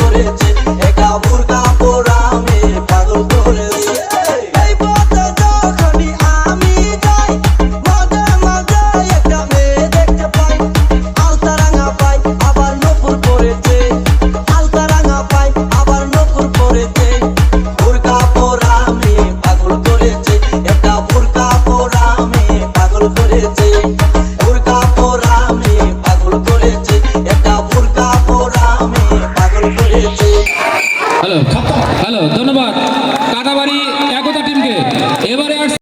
করেছে। হ্যালো ধন্যবাদ। কাটাবাড়ি একতা টিমকে। এবারে